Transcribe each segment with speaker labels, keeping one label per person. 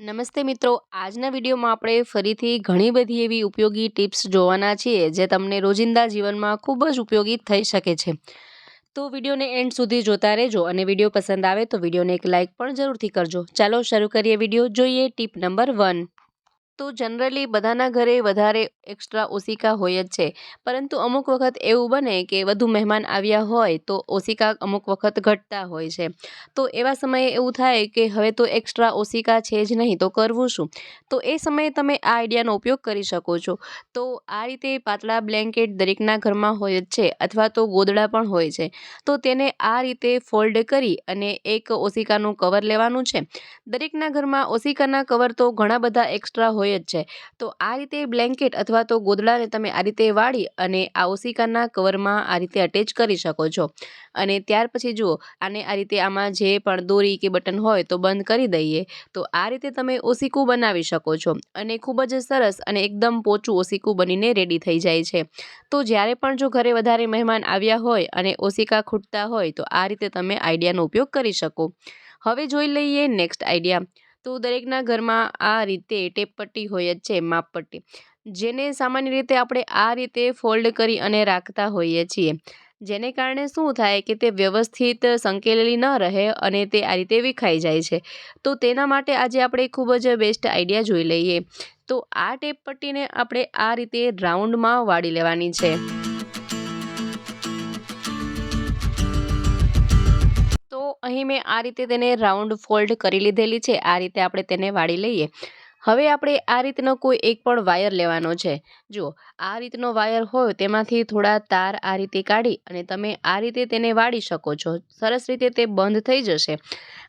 Speaker 1: નમસ્તે મિત્રો, આજના વિડીયોમાં આપણે ફરીથી ઘણી બધી એવી ઉપયોગી ટિપ્સ જોવાના છીએ જે તમને રોજિંદા જીવનમાં ખૂબ જ ઉપયોગી થઈ શકે છે. તો વિડીયોને એન્ડ સુધી જોતા રહેજો અને વીડિયો પસંદ આવે તો વિડીયોને એક લાઇક પણ જરૂરથી કરજો. ચાલો શરૂ કરીએ વીડિયો. જોઈએ ટીપ નંબર વન. તો જનરલી બધાના ઘરે વધારે એક્સ્ટ્રા ઓશિકા હોય જ છે. પરંતુ અમુક વખત એવું બને કે વધુ મહેમાન આવ્યા હોય તો ઓશિકા અમુક વખત ઘટતા હોય છે. તો એવા સમયે એવું થાય કે હવે તો એક્સ્ટ્રા ઓશિકા છે જ નહીં, તો કરવું શું? તો એ સમયે તમે આ આઈડિયાનો ઉપયોગ કરી શકો છો. તો આ રીતે પાતળા બ્લેન્કેટ દરેકના ઘરમાં હોય જ છે અથવા તો ગોદડા પણ હોય છે. તો તેને આ રીતે ફોલ્ડ કરી અને એક ઓશિકાનું કવર લેવાનું છે. દરેકના ઘરમાં ઓશિકાના કવર તો ઘણા બધા એક્સ્ટ્રા હોય જ છે. તો આ રીતે બ્લેન્કેટ અથવા તો ગોદડાને તમે આ રીતે વાળી અને આ ઓશિકાના કવરમાં આ રીતે અટેચ કરી શકો છો. અને ત્યાર પછી જુઓ, આને આ રીતે આમાં જે પણ દોરી કે બટન હોય તો બંધ કરી દઈએ. તો આ રીતે તમે ઓશિકું બનાવી શકો છો અને ખૂબ જ સરસ અને એકદમ પોચું ઓશિકું બનીને રેડી થઈ જાય છે. તો જ્યારે પણ જો ઘરે વધારે મહેમાન આવ્યા હોય અને ઓશિકા ખૂટતા હોય તો આ રીતે તમે આઈડિયાનો ઉપયોગ કરી શકો. હવે જોઈ લઈએ નેક્સ્ટ આઈડિયા તો દરેકના ઘરમાં આ રીતે ટેપ પટ્ટી હોય જ છે માપપટ્ટી જેને સામાન્ય રીતે આપણે આ રીતે ફોલ્ડ કરી અને રાખતા હોઈએ છીએ. જેને કારણે શું થાય કે તે વ્યવસ્થિત સંકેલેલી ન રહે અને તે આ રીતે વિખાઈ જાય છે. તો તેના માટે આજે આપણે ખૂબ જ બેસ્ટ આઈડિયા જોઈ લઈએ. તો આ ટેપ પટ્ટીને આપણે આ રીતે રાઉન્ડમાં વાળી લેવાની છે. અહીં મેં આ રીતે તેને રાઉન્ડ ફોલ્ડ કરી લીધેલી છે. આ રીતે આપણે તેને વાળી લઈએ. હવે આપણે આ રીતનો કોઈ એક પણ વાયર લેવાનો છે. જુઓ, આ રીતનો વાયર હોય તેમાંથી થોડા તાર આ રીતે કાઢી અને તમે આ રીતે તેને વાળી શકો છો. સરસ રીતે તે બંધ થઈ જશે.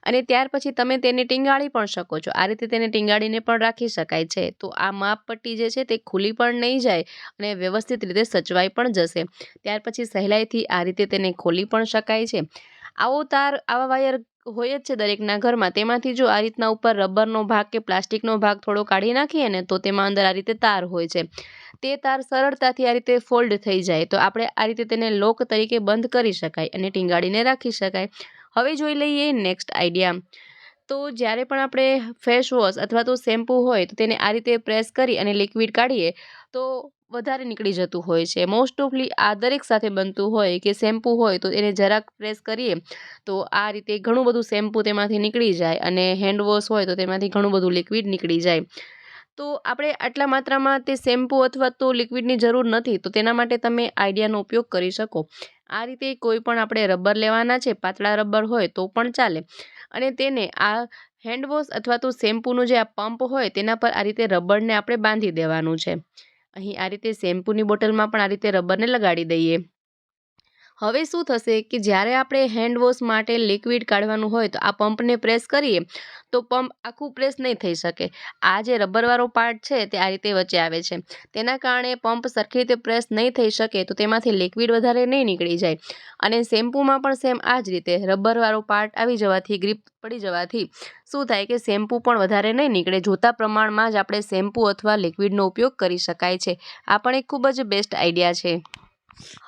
Speaker 1: અને ત્યાર પછી તમે તેને ટીંગાળી પણ શકો છો. આ રીતે તેને ટીંગાળીને પણ રાખી શકાય છે. તો આ માપપટ્ટી જે છે તે ખુલી પણ નહીં જાય અને વ્યવસ્થિત રીતે સચવાઈ પણ જશે. ત્યાર પછી સહેલાઈથી આ રીતે તેને ખોલી પણ શકાય છે. આવો તાર આવા વાયર હોય જ છે દરેકના ઘરમાં. તેમાંથી જો આ રીતના ઉપર રબરનો ભાગ કે પ્લાસ્ટિકનો ભાગ થોડો કાઢી નાખીએ ને, તો તેમાં અંદર આ રીતે તાર હોય છે. તે તાર સરળતાથી આ રીતે ફોલ્ડ થઈ જાય. તો આપણે આ રીતે તેને લોક તરીકે બંધ કરી શકાય અને ટીંગાડીને રાખી શકાય. હવે જોઈ લઈએ નેક્સ્ટ આઈડિયા. તો જ્યારે પણ આપણે ફેસ વોશ અથવા તો શેમ્પૂ હોય તો તેને આ રીતે પ્રેસ કરી અને લિક્વિડ કાઢીએ, તો વધારે નીકળી જતું હોય છે. મોસ્ટ ઓફલી આ દરેક સાથે બનતું હોય કે શેમ્પૂ હોય તો એને જરાક પ્રેસ કરીએ, તો આ રીતે ઘણું બધું શેમ્પૂ તેમાંથી નીકળી જાય અને હેન્ડ વોશ હોય તો તેમાંથી ઘણું બધું લિક્વિડ નીકળી જાય. તો આપણે આટલા માત્રામાં તે શેમ્પૂ અથવા તો લિક્વિડની જરૂર નથી, તો તેના માટે તમે આઈડિયાનો ઉપયોગ કરી શકો. આ રીતે કોઈ પણ આપણે રબર લેવાના છે, પાતળા રબર હોય તો પણ ચાલે. અને તેને આ હેન્ડવોશ અથવા તો શેમ્પૂનું જે આ પંપ હોય તેના પર આ રીતે રબરને આપણે બાંધી દેવાનું છે. અહીં આ રીતે શેમ્પૂની બોટલમાં પણ આ રીતે રબરને લગાડી દઈએ. હવે શું થશે કે જ્યારે આપણે હેન્ડ વોશ માટે લિક્વિડ કાઢવાનું હોય તો આ પંપને પ્રેસ કરીએ, તો પંપ આખું પ્રેસ નહીં થઈ શકે. આ જે રબરવાળો પાર્ટ છે તે આ રીતે વચ્ચે આવે છે. તેના કારણે પંપ સરખી રીતે પ્રેસ નહીં થઈ શકે તો તેમાંથી લિક્વિડ વધારે નહીં નીકળી જાય. અને શેમ્પૂમાં પણ સેમ આ જ રીતે રબરવાળો પાર્ટ આવી જવાથી ગ્રીપ પડી જવાથી શું થાય કે શેમ્પૂ પણ વધારે નહીં નીકળે. જોતા પ્રમાણમાં જ આપણે શેમ્પૂ અથવા લિક્વિડનો ઉપયોગ કરી શકાય છે. આ પણ એક ખૂબ જ બેસ્ટ આઈડિયા છે.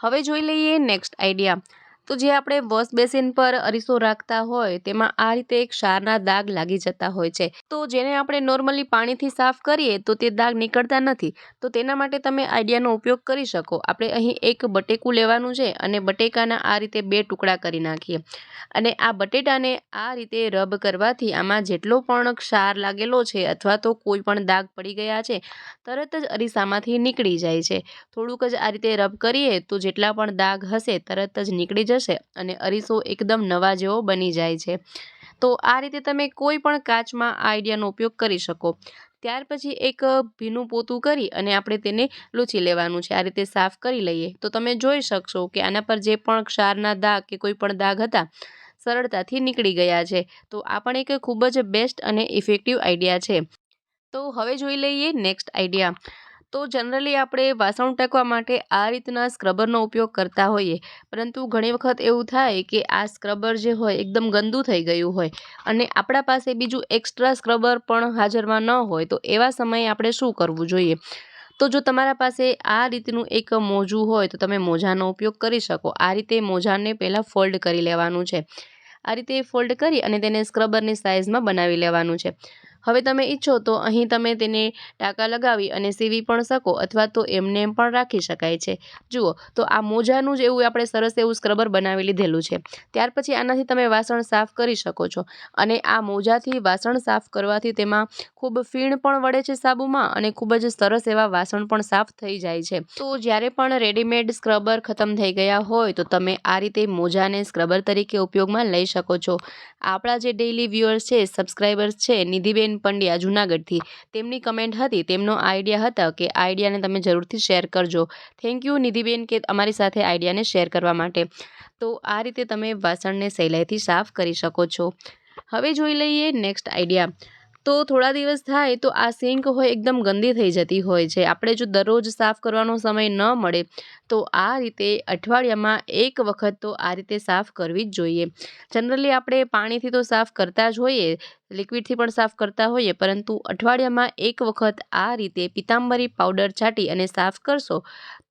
Speaker 1: હવે જોઈ લઈએ નેક્સ્ટ આઈડિયા તો જે આપણે વોશ બેસિન પર અરીસો રાખતા હોય, તેમાં આ રીતે એક ક્ષારના દાગ લાગી જતા હોય છે. તો જેને આપણે નોર્મલી પાણીથી સાફ કરીએ, તો તે દાગ નીકળતા નથી. તો તેના માટે તમે આઈડિયાનો ઉપયોગ કરી શકો. આપણે અહીં એક બટેકું લેવાનું છે અને બટેકાના આ રીતે બે ટુકડા કરી નાખીએ. અને આ બટેટાને આ રીતે રબ કરવાથી આમાં જેટલો પણ ક્ષાર લાગેલો છે અથવા તો કોઈ પણ દાગ પડી ગયા છે, તરત જ અરીસામાંથી નીકળી જાય છે. થોડુંક જ આ રીતે રબ કરીએ, તો જેટલા પણ દાગ હશે, તરત જ નીકળી જશે. અને અરીસો એકદમ નવા જેવો બની જાય છે. તો આ રીતે તમે કોઈ પણ કાચમાં આ આઈડિયાનો ઉપયોગ કરી શકો. ત્યાર પછી એક ભીનું પોતું કરી અને આપણે તેને લૂછી લેવાનું છે. આ રીતે સાફ કરી લઈએ. તો તમે જોઈ શકશો કે આના પર જે પણ ક્ષારના દાગ કે કોઈ પણ દાગ હતા, સરળતાથી નીકળી ગયા છે. તો આ પણ એક ખૂબ જ બેસ્ટ અને ઇફેક્ટિવ આઈડિયા છે. તો હવે જોઈ લઈએ નેક્સ્ટ આઈડિયા. તો જનરલી આપણે વાસણ ટાંકવા માટે આ રીતના સ્ક્રબરનો ઉપયોગ કરતા હોઈએ. પરંતુ ઘણી વખત એવું થાય કે આ સ્ક્રબર જે હોય એકદમ ગંદુ થઈ ગયું હોય અને આપણા પાસે બીજું એક્સ્ટ્રા સ્ક્રબર પણ હાજરમાં ન હોય તો એવા સમયે આપણે શું કરવું જોઈએ? તો જો તમારા પાસે આ રીતનું એક મોજું હોય તો તમે મોજાનો ઉપયોગ કરી શકો. આ રીતે મોજાને પહેલાં ફોલ્ડ કરી લેવાનું છે. આ રીતે ફોલ્ડ કરી અને તેને સ્ક્રબરની સાઇઝમાં બનાવી લેવાનું છે. હવે તમે ઈચ્છો તો અહીં તમે તેને ટાંકા લગાવી અને સીવી પણ શકો અથવા તો એમને એમ પણ રાખી શકાય છે. જુઓ, તો આ મોજાનું જ એવું આપણે સરસ એવું સ્ક્રબર બનાવી લીધેલું છે. ત્યાર પછી આનાથી તમે વાસણ સાફ કરી શકો છો અને આ મોજાથી વાસણ સાફ કરવાથી તેમાં ખૂબ ફીણ પણ વળે છે સાબુમાં અને ખૂબ જ સરસ એવા વાસણ પણ સાફ થઈ જાય છે. તો જ્યારે પણ રેડીમેડ સ્ક્રબર ખતમ થઈ ગયા હોય તો તમે આ રીતે મોજાને સ્ક્રબર તરીકે ઉપયોગમાં લઈ શકો છો. આપણા જે ડેઇલી વ્યુઅર્સ છે સબસ્ક્રાઈબર્સ છે, નિધિબેન પંડ્યા જૂનાગઢથી. તેમની કમેન્ટ હતી, તેમનો આઈડિયા હતા કે આઈડિયાને તમે જરૂરથી શેર કરજો. થેન્ક યુ નિધિબેન, કે અમારી સાથે આઈડિયાને શેર કરવા માટે. તો આ રીતે તમે વાસણને સહેલાઈથી સાફ કરી શકો છો. હવે જોઈ લઈએ નેક્સ્ટ આઈડિયા તો થોડા દિવસ થાય તો આ સિંક હોય એકદમ ગંદી થઈ જતી હોય છે. આપણે જો દરરોજ સાફ કરવાનો સમય ન મળે, તો આ રીતે અઠવાડિયામાં એક વખત તો આ રીતે સાફ કરવી જ જોઈએ. જનરલી આપણે પાણીથી તો સાફ કરતા જ હોઈએ, લિક્વિડથી પણ સાફ કરતા હોઈએ, પરંતુ અઠવાડિયામાં એક વખત આ રીતે પિતાંબરી પાવડર છાંટી અને સાફ કરશો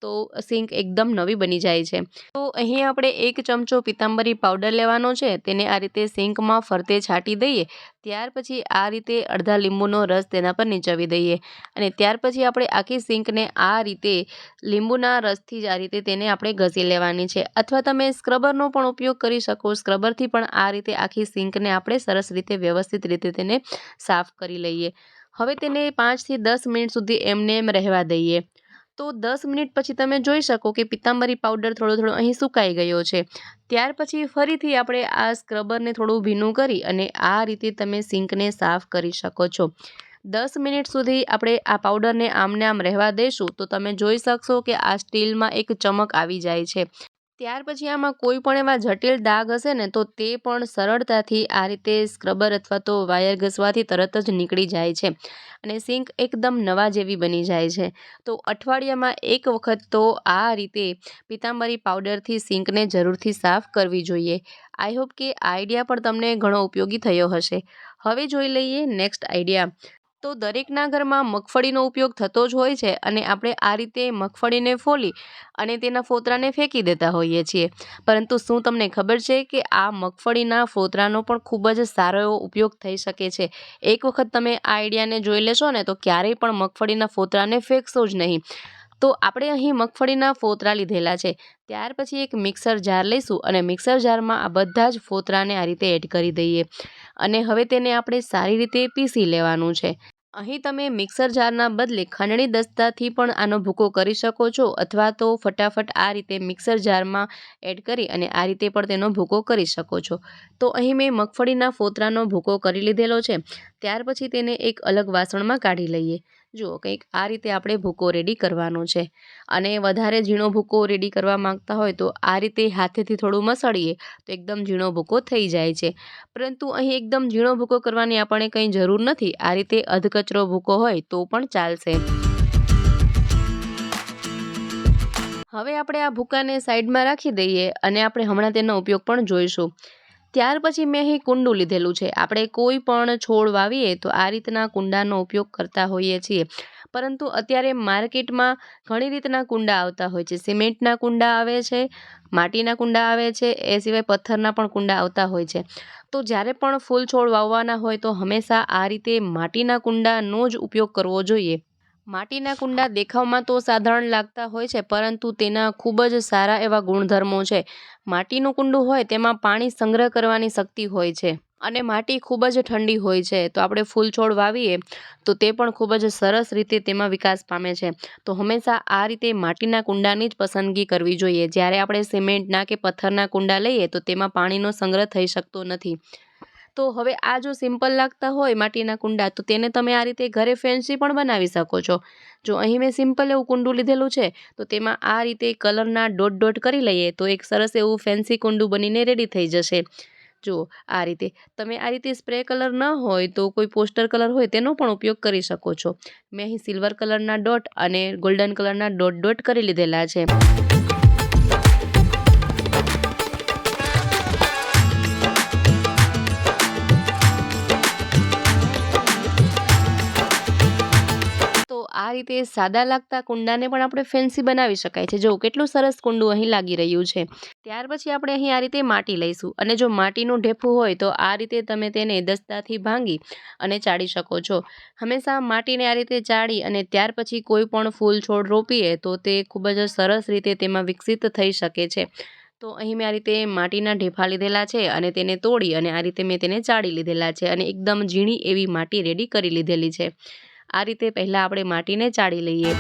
Speaker 1: તો સિંક એકદમ નવી બની જાય છે. તો અહીં આપણે એક ચમચો પિતાંબરી પાવડર લેવાનો છે, તેને આ રીતે સિંકમાં ફરતે છાંટી દઈએ, ત્યાર પછી આ રીતે અડધા લીંબુનો રસ તેના પર નીચવી દઈએ અને ત્યાર પછી આપણે આખી સિંકને આ રીતે લીંબુના રસથી જ આ રીતે તેને આપણે ઘસી લેવાની છે. અથવા તમે સ્ક્રબરનો પણ ઉપયોગ કરી શકો, સ્ક્રબરથી પણ આ રીતે આખી સિંકને આપણે સરસ રીતે વ્યવસ્થિત રીતે તેને સાફ કરી લઈએ. હવે તેને પાંચથી દસ મિનિટ સુધી એમને એમ રહેવા દઈએ. તો દસ મિનિટ પછી તમે જોઈ શકો કે પિત્તાંબરી પાવડર થોડો થોડો અહીં સુકાઈ ગયો છે. ત્યાર પછી ફરીથી આપણે આ સ્ક્રબરને થોડું ભીનું કરી અને આ રીતે તમે સિંકને સાફ કરી શકો છો. દસ મિનિટ સુધી આપણે આ પાવડરને આમને આમ રહેવા દઈશું તો તમે જોઈ શકશો કે આ સ્ટીલમાં એક ચમક આવી જાય છે. ત્યાર પછી આમાં કોઈ પણ એવા જટિલ દાગ હશે ને, તો તે પણ સરળતાથી આ રીતે સ્ક્રબર અથવા તો વાયર ઘસવાથી તરત જ નીકળી જાય છે અને સિંક એકદમ નવા જેવી બની જાય છે. તો અઠવાડિયામાં એક વખત તો આ રીતે પિતાંબરી પાવડરથી સિંકને જરૂરથી સાફ કરવી જોઈએ. આઈ હોપ કે આઈડિયા પણ તમને ઘણો ઉપયોગી થયો હશે. હવે જોઈ લઈએ નેક્સ્ટ આઈડિયા. તો દરેકના ઘરમાં મગફળીનો ઉપયોગ થતો જ હોય છે અને આપણે આ રીતે મગફળીને ફોલી અને તેના ફોતરાને ફેંકી દેતા હોઈએ છીએ. પરંતુ શું તમને ખબર છે કે આ મગફળીના ફોતરાનો પણ ખૂબ જ સારો એવો ઉપયોગ થઈ શકે છે? એક વખત તમે આ આઈડિયાને જોઈ લેશો ને તો ક્યારેય પણ મગફળીના ફોતરાને ફેંકશો જ નહીં. તો આપણે અહીં મગફળીના ફોતરા લીધેલા છે. ત્યાર પછી એક મિક્સર જાર લઈશું અને મિક્સર જારમાં આ બધા જ ફોતરાને આ રીતે એડ કરી દઈએ. અને હવે તેને આપણે સારી રીતે પીસી લેવાનું છે. અહીં તમે મિક્સર જારના બદલે ખંડણી દસ્તાથી પણ આનો ભૂકો કરી શકો છો અથવા તો ફટાફટ આ રીતે મિક્સર જારમાં એડ કરી અને આ રીતે પણ તેનો ભૂકો કરી શકો છો. તો અહીં મેં મગફળીના ફોતરાનો ભૂકો કરી લીધેલો છે. ત્યાર પછી તેને એક અલગ વાસણમાં કાઢી લઈએ. જુઓ કંઈક આ રીતે આપણે ભૂકો રેડી કરવાનો છે. અને વધારે ઝીણો ભૂકો રેડી કરવા માંગતા હોય તો આ રીતે હાથેથી થોડું મસળીએ તો એકદમ ઝીણો ભૂકો થઈ જાય છે. પરંતુ અહીં એકદમ ઝીણો ભૂકો કરવાની આપણે કંઈ જરૂર નથી. આ રીતે અધકચરો ભૂકો હોય તો પણ ચાલશે. હવે આપણે આ ભૂકાને સાઈડમાં રાખી દઈએ અને આપણે હમણાં તેનો ઉપયોગ પણ જોઈશું. ત્યાર પછી મેં અહીં કુંડું લીધેલું છે. આપણે કોઈ પણ છોડ વાવીએ તો આ રીતના કુંડાનો ઉપયોગ કરતા હોઈએ છીએ. પરંતુ અત્યારે માર્કેટમાં ઘણી રીતના કુંડા આવતા હોય છે. સિમેન્ટના કુંડા આવે છે, માટીના કુંડા આવે છે, એ સિવાય પથ્થરના પણ કુંડા આવતા હોય છે. તો જ્યારે પણ ફૂલ છોડ વાવવાના હોય તો હંમેશા આ રીતે માટીના કુંડાનો જ ઉપયોગ કરવો જોઈએ. માટીના કુંડા દેખાવમાં તો સાધારણ લાગતા હોય છે, પરંતુ તેના ખૂબ જ સારા એવા ગુણધર્મો છે. માટીનું કુંડું હોય તેમાં પાણી સંગ્રહ કરવાની શક્તિ હોય છે અને માટી ખૂબ જ ઠંડી હોય છે. તો આપણે ફૂલ છોડ વાવીએ તો તે પણ ખૂબ જ સરસ રીતે તેમાં વિકાસ પામે છે. તો હંમેશા આ રીતે માટીના કુંડાની જ પસંદગી કરવી જોઈએ. જ્યારે આપણે સિમેન્ટના કે પથ્થરના કુંડા લઈએ તો તેમાં પાણીનો સંગ્રહ થઈ શકતો નથી. તો હવે આ જો સિમ્પલ લાગતા હોય માટીના કુંડા, તો તેને તમે આ રીતે ઘરે ફેન્સી પણ બનાવી શકો છો. જો અહીં મેં સિમ્પલ એવું કુંડું લીધેલું છે, તો તેમાં આ રીતે કલરના ડોટ ડોટ કરી લઈએ, તો એક સરસ એવું ફેન્સી કુંડું બનીને રેડી થઈ જશે. જુઓ આ રીતે તમે આ રીતે સ્પ્રે કલર ન હોય, તો કોઈ પોસ્ટર કલર હોય તેનો પણ ઉપયોગ કરી શકો છો. મેં અહીં સિલ્વર કલરના ડોટ અને ગોલ્ડન કલરના ડોટ ડોટ કરી લીધેલા છે. આ રીતે સાદા લાગતા કુંડાને પણ આપણે ફેન્સી બનાવી શકાય છે. જો કેટલું સરસ કુંડું અહીં લાગી રહ્યું છે. ત્યાર પછી આપણે અહીં આ રીતે માટી લઈશું. અને જો માટીનું ઢેફું હોય તો આ રીતે તમે તેને દસ્તાથી ભાંગી અને ચાળી શકો છો. હંમેશા માટીને આ રીતે ચાળી અને ત્યાર પછી કોઈ પણ ફૂલ છોડ રોપીએ તો તે ખૂબ જ સરસ રીતે તેમાં વિકસિત થઈ શકે છે. તો અહીં મેં આ રીતે માટીના ઢેફા લીધેલા છે અને તેને તોડી અને આ રીતે મેં તેને ચાળી લીધેલા છે અને એકદમ ઝીણી એવી માટી રેડી કરી લીધેલી છે. આ રીતે પહેલાં આપણે માટીને ચાળી લઈએ.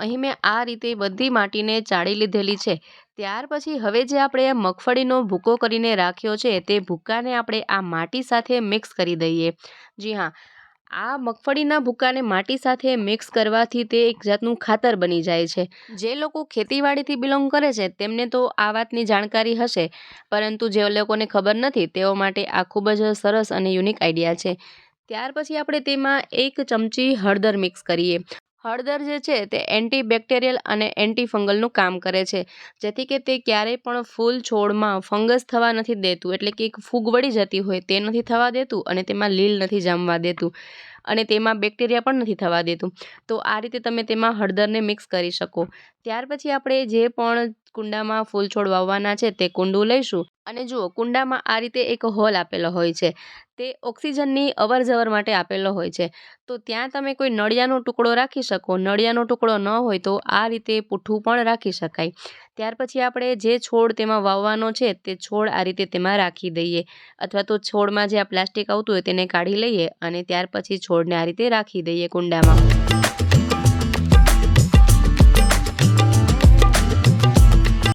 Speaker 1: અહીં મેં આ રીતે બધી માટીને ચાળી લીધેલી છે. ત્યાર પછી હવે જે આપણે મગફળીનો ભૂકો કરીને રાખ્યો છે, તે ભૂકાને આપણે આ માટી સાથે મિક્સ કરી દઈએ. જી હા આ મગફળીના ભૂકાને માટી સાથે મિક્સ કરવાથી તે એક જાતનું ખાતર બની જાય છે. જે લોકો ખેતીવાડીથી બિલોંગ કરે છે, તેમને તો આ વાતની જાણકારી હશે, પરંતુ જે લોકોને ખબર નથી, તેઓ માટે આ ખૂબ જ સરસ અને યુનિક આઈડિયા છે. ત્યાર પછી આપણે તેમાં એક ચમચી હળદર મિક્સ કરીએ. હળદર જે છે તે એન્ટી બેક્ટેરિયલ અને એન્ટીફંગલનું કામ કરે છે. જેથી કે તે ક્યારેય પણ ફૂલ છોડમાં ફંગસ થવા નથી દેતું, એટલે કે એક ફૂગ વળી જતી હોય તે નથી થવા દેતું અને તેમાં લીલ નથી જામવા દેતું અને તેમાં બેક્ટેરિયા પણ નથી થવા દેતું. તો આ રીતે તમે તેમાં હળદરને મિક્સ કરી શકો. ત્યાર પછી આપણે જે પણ કુંડામાં ફૂલ છોડ વાવવાના છે તે કુંડું લઈશું અને જુઓ, કુંડામાં આ રીતે એક હોલ આપેલો હોય છે. તે ઓક્સિજનની અવર જવર માટે આપેલો હોય છે. તો ત્યાં તમે કોઈ નળિયાનો ટુકડો રાખી શકો. નળિયાનો ટુકડો ન હોય તો આ રીતે પૂઠું પણ રાખી શકાય. ત્યાર પછી આપણે જે છોડ તેમાં વાવવાનો છે તે છોડ આ રીતે તેમાં રાખી દઈએ. અથવા તો છોડમાં જે આ પ્લાસ્ટિક આવતું હોય તેને કાઢી લઈએ અને ત્યાર પછી છોડને આ રીતે રાખી દઈએ કુંડામાં.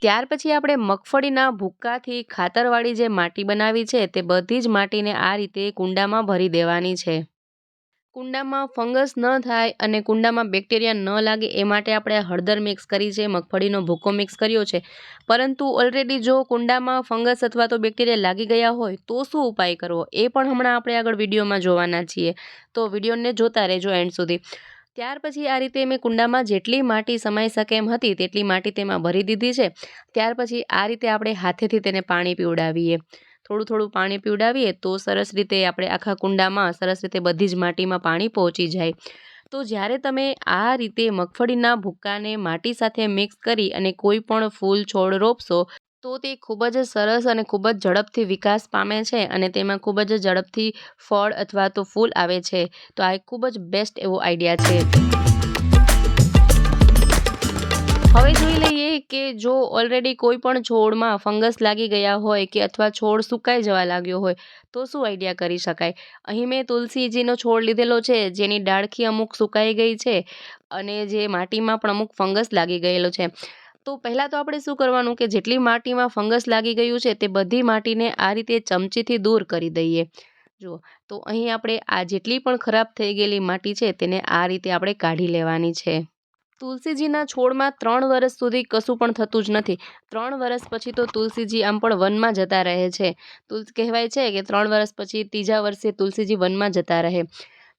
Speaker 1: ત્યાર પછી આપણે મગફળીના ભૂક્કાથી ખાતરવાળી જે માટી બનાવી છે, તે બધી જ માટીને આ રીતે કુંડામાં ભરી દેવાની છે. કુંડામાં ફંગસ ન થાય અને કુંડામાં બેક્ટેરિયા ન લાગે, એ માટે આપણે હળદર મિક્સ કરી છે, મગફળીનો ભૂક્કો મિક્સ કર્યો છે. પરંતુ ઓલરેડી જો કુંડામાં ફંગસ અથવા તો બેક્ટેરિયા લાગી ગયા હોય, તો શું ઉપાય કરવો? એ પણ હમણાં આપણે આગળ વિડીયોમાં જોવાના છીએ. તો વિડીયોને જોતા રહેજો એન્ડ સુધી. ત્યાર પછી આ રીતે મેં કુંડામાં જેટલી માટી સમાઈ શકે એમ હતી, તેટલી માટી તેમાં ભરી દીધી છે. ત્યાર પછી આ રીતે આપણે હાથેથી તેને પાણી પીવડાવીએ. થોડું થોડું પાણી પીવડાવીએ તો સરસ રીતે આપણે આખા કુંડામાં સરસ રીતે બધી જ માટીમાં પાણી પહોંચી જાય. તો જ્યારે તમે આ રીતે મગફળીના ભૂક્કાને માટી સાથે મિક્સ કરી અને કોઈ પણ ફૂલ, છોડ રોપશો તો તે ખૂબ જ સરસ અને ખૂબ જ ઝડપથી વિકાસ પામે છે અને તેમાં ખૂબ જ ઝડપથી ફળ અથવા તો ફૂલ આવે છે. તો આ એક ખૂબ જ બેસ્ટ એવો આઈડિયા છે. હવે જોઈ લઈએ કે જો ઓલરેડી કોઈ પણ છોડમાં ફંગસ લાગી ગયા હોય કે અથવા છોડ સુકાઈ જવા લાગ્યો હોય, તો શું આઈડિયા કરી શકાય? અહીં મેં તુલસીજીનો છોડ લીધેલો છે, જેની ડાળખી અમુક સુકાઈ ગઈ છે અને જે માટીમાં પણ અમુક ફંગસ લાગી ગયેલો છે. તો પહેલાં તો આપણે શું કરવાનું કે જેટલી માટીમાં ફંગસ લાગી ગયું છે તે બધી માટીને આ રીતે ચમચીથી દૂર કરી દઈએ. જુઓ, તો અહીં આપણે આ જેટલી પણ ખરાબ થઈ ગયેલી માટી છે તેને આ રીતે આપણે કાઢી લેવાની છે. તુલસીજીના છોડમાં ત્રણ વર્ષ સુધી કશું પણ થતું જ નથી. ત્રણ વર્ષ પછી તો તુલસીજી આમ પણ વનમાં જતા રહે છે. તુલસી કહેવાય છે કે ત્રણ વર્ષ પછી ત્રીજા વર્ષે તુલસીજી વનમાં જતા રહે.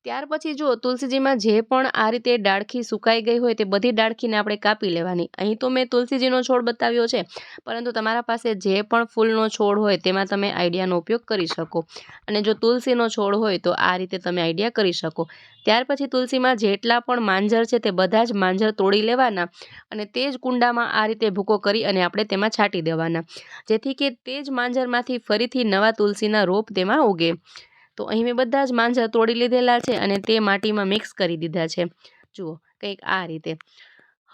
Speaker 1: ત્યાર પછી જો તુલસીજીમાં જે પણ આ રીતે ડાળખી સુકાઈ ગઈ હોય તે બધી ડાળખીને આપણે કાપી લેવાની. અહીં તો મેં તુલસીજીનો છોડ બતાવ્યો છે, પરંતુ તમારા પાસે જે પણ ફૂલનો છોડ હોય તેમાં તમે આઈડિયાનો ઉપયોગ કરી શકો. અને જો તુલસીનો છોડ હોય તો આ રીતે તમે આઈડિયા કરી શકો. ત્યાર પછી તુલસીમાં જેટલા પણ માંજર છે તે બધા જ માંજર તોડી લેવાના અને તે જ કુંડામાં આ રીતે ભૂકો કરી અને આપણે તેમાં છાંટી દેવાના. જેથી કે તે જ માંજરમાંથી ફરીથી નવા તુલસીના રોપ તેમાં ઉગે. તો અહીં મેં બધા જ માંજા તોડી લીધેલા છે અને તે માટીમાં મિક્સ કરી દીધા છે. જુઓ, કંઈક આ રીતે.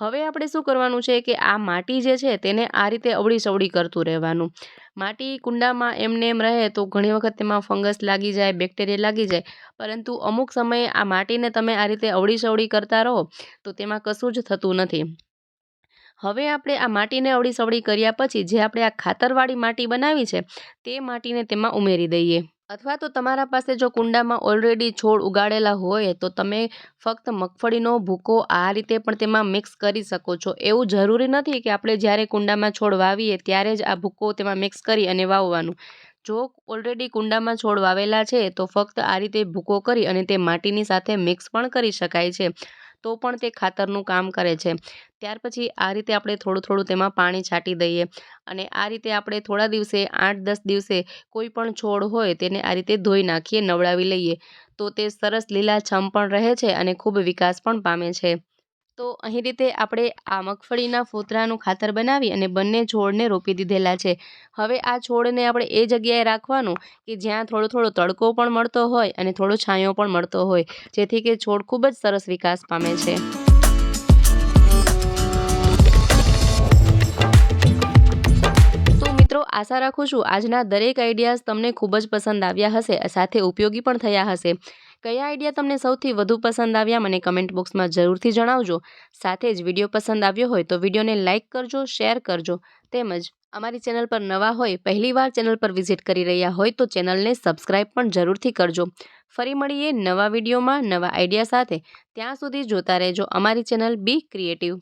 Speaker 1: હવે આપણે શું કરવાનું છે કે આ માટી જે છે તેને આ રીતે અવળી સવળી કરતું રહેવાનું. માટી કુંડામાં એમને એમ રહે તો ઘણી વખત તેમાં ફંગસ લાગી જાય, બેક્ટેરિયા લાગી જાય. પરંતુ અમુક સમયે આ માટીને તમે આ રીતે અવળી સવળી કરતા રહો તો તેમાં કશું જ થતું નથી. હવે આપણે આ માટીને અવળી સવળી કર્યા પછી જે આપણે આ ખાતરવાળી માટી બનાવી છે તે માટીને તેમાં ઉમેરી દઈએ. અથવા તો તમારા પાસે જો કુંડામાં ઓલરેડી છોડ ઉગાડેલા હોય, તો તમે ફક્ત મગફળીનો ભૂકો આ રીતે પણ તેમાં મિક્સ કરી શકો છો. એવું જરૂરી નથી કે આપણે જ્યારે કુંડામાં છોડ વાવીએ, ત્યારે જ આ ભૂકો તેમાં મિક્સ કરી અને વાવવાનું. જો ઓલરેડી કુંડામાં છોડ વાવેલા છે, તો ફક્ત આ રીતે ભૂકો કરી અને તે માટીની સાથે મિક્સ પણ કરી શકાય છે. તો પણ તે ખાતરનું કામ કરે છે. ત્યાર પછી આ રીતે આપણે થોડું થોડું તેમાં પાણી છાંટી દઈએ અને આ રીતે આપણે થોડા દિવસે, આઠ દસ દિવસે કોઈ પણ છોડ હોય તેને આ રીતે ધોઈ નાખીએ, નવડાવી લઈએ. તો તે સરસ લીલાછમ પણ રહે છે અને ખૂબ વિકાસ પણ પામે છે. તો અહીં રીતે આપણે આ મગફળીના ફોતરાનું ખાતર બનાવી અને બંને છોડને રોપી દીધેલા છે. હવે આ છોડને આપણે એ જગ્યાએ રાખવાનું કે જ્યાં થોડો થોડો તડકો પણ મળતો હોય અને થોડો છાંયો પણ મળતો હોય, જેથી કે છોડ ખૂબ જ સરસ વિકાસ પામે છે. આશા રાખું છું આજના દરેક આઈડિયાઝ તમને ખૂબ જ પસંદ આવ્યા હશે, સાથે ઉપયોગી પણ થયા હશે. કયા આઈડિયા તમને સૌથી વધુ પસંદ આવ્યા મને કમેન્ટ બોક્સમાં જરૂરથી જણાવજો. સાથે જ વીડિયો પસંદ આવ્યો હોય તો વિડીયોને લાઇક કરજો, શેર કરજો. તેમજ અમારી ચેનલ પર નવા હોય, પહેલીવાર ચેનલ પર વિઝિટ કરી રહ્યા હોય તો ચેનલને સબસ્ક્રાઇબ પણ જરૂરથી કરજો. ફરી મળીએ નવા વિડીયોમાં નવા આઈડિયા સાથે. ત્યાં સુધી જોતા રહેજો અમારી ચેનલ બી ક્રિએટિવ.